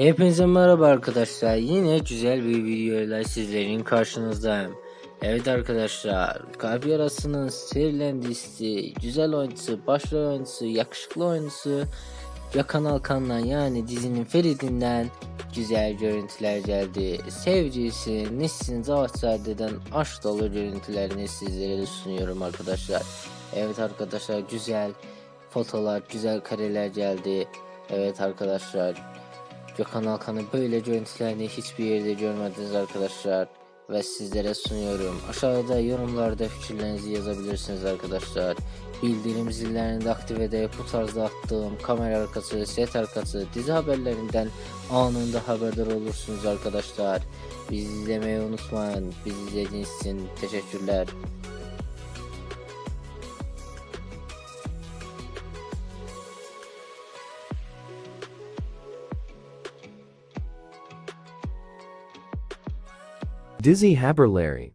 Hepinize merhaba arkadaşlar. Yine güzel bir videoyla sizlerin karşınızdayım. Evet arkadaşlar, Kalp Yarası'nın serilen güzel oyuncusu, başrol oyuncusu, yakışıklı oyuncusu Yakan Alkan'dan yani dizinin Ferid'inden güzel görüntüler geldi. Sevgilisi Nesrin Zavazzade'den aşk dolu görüntülerini sizlere sunuyorum arkadaşlar. Evet arkadaşlar güzel fotolar, güzel kareler geldi. Evet arkadaşlar Gökhan Alkan'ın böyle görüntülerini hiçbir yerde görmediniz arkadaşlar. Ve sizlere sunuyorum. Aşağıda yorumlarda fikirlerinizi yazabilirsiniz arkadaşlar. Bildirim zillerini de aktif edip bu tarzda attığım kamera arkası, set arkası, dizi haberlerinden anında haberdar olursunuz arkadaşlar. Bizi izlemeyi unutmayın. Bizi izlediğiniz için teşekkürler. Dizzy Haberlary